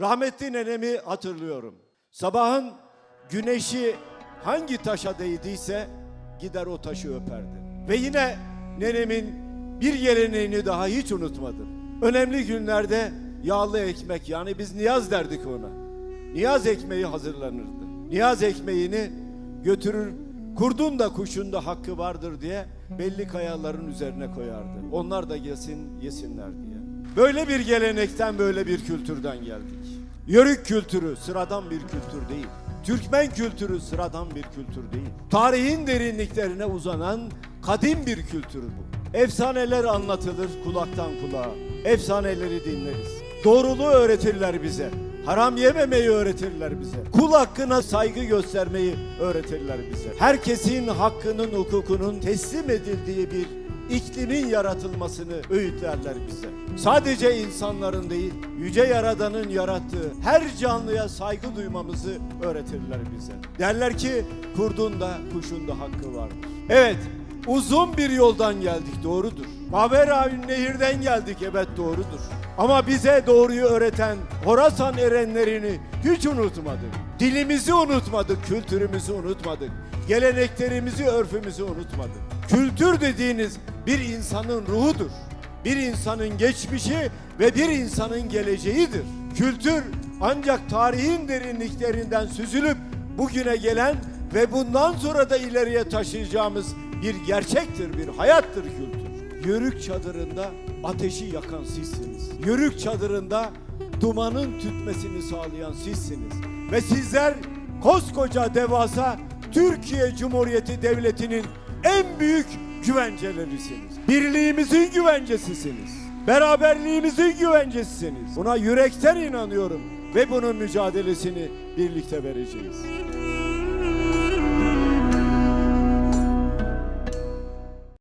Rahmetli nenemi hatırlıyorum. Sabahın güneşi hangi taşa değdiyse gider o taşı öperdi. Ve yine nenemin bir geleneğini daha hiç unutmadım. Önemli günlerde yağlı ekmek yani biz niyaz derdik ona. Niyaz ekmeği hazırlanırdı. Niyaz ekmeğini götürür kurdun da kuşun da hakkı vardır diye belli kayaların üzerine koyardı. Onlar da yesin yesinler diye. Böyle bir gelenekten böyle bir kültürden geldik. Yörük kültürü sıradan bir kültür değil. Türkmen kültürü sıradan bir kültür değil. Tarihin derinliklerine uzanan kadim bir kültür bu. Efsaneler anlatılır kulaktan kulağa. Efsaneleri dinleriz. Doğruluğu öğretirler bize. Haram yememeyi öğretirler bize. Kul hakkına saygı göstermeyi öğretirler bize. Herkesin hakkının, hukukunun teslim edildiği bir iklimin yaratılmasını öğütlerler bize. Sadece insanların değil, yüce yaradanın yarattığı her canlıya saygı duymamızı öğretirler bize. Derler ki kurdun da kuşun da hakkı vardır. Evet, uzun bir yoldan geldik doğrudur. Maveraün nehirden geldik evet doğrudur. Ama bize doğruyu öğreten Horasan erenlerini hiç unutmadık. Dilimizi unutmadık, kültürümüzü unutmadık. Geleneklerimizi, örfümüzü unutmadık. Kültür dediğiniz bir insanın ruhudur. Bir insanın geçmişi ve bir insanın geleceğidir. Kültür ancak tarihin derinliklerinden süzülüp bugüne gelen ve bundan sonra da ileriye taşıyacağımız bir gerçektir, bir hayattır kültür. Yörük çadırında ateşi yakan sizsiniz. Yörük çadırında dumanın tütmesini sağlayan sizsiniz. Ve sizler koskoca devasa Türkiye Cumhuriyeti Devleti'nin en büyük güvencelerisiniz. Birliğimizin güvencesisiniz. Beraberliğimizin güvencesisiniz. Buna yürekten inanıyorum ve bunun mücadelesini birlikte vereceğiz.